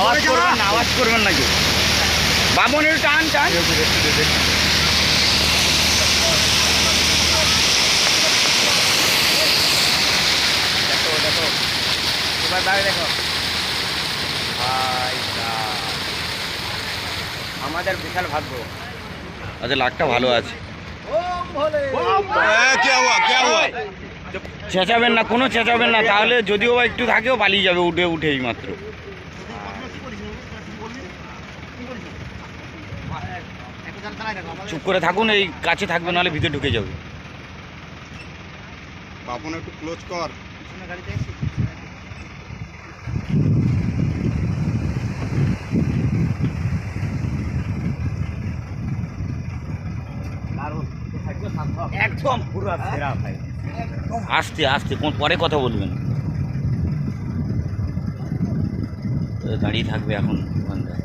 আওয়াজ করবেন আওয়াজ করবেন নাকি? বামনের টান টান। আমাদের বিশাল ভাগ্য। আচ্ছা লাখটা ভালো আছে। চেঁচাবেন না কোনো চেঁচাবেন না তাহলে যদিও বা একটু থাকেও পালিয়ে যাবে উঠে উঠেই মাত্র চুপ করে থাকুন এই কাছে থাকবে নাহলে ভিতরে ঢুকে যাবে। বাপন একটু ক্লোজ কর। একদম পুরো সেরা ভাই। আস্তে আস্তে কোন পরে কথা বলবেন। দাঁড়িয়ে থাকবে এখন। ওখানটায়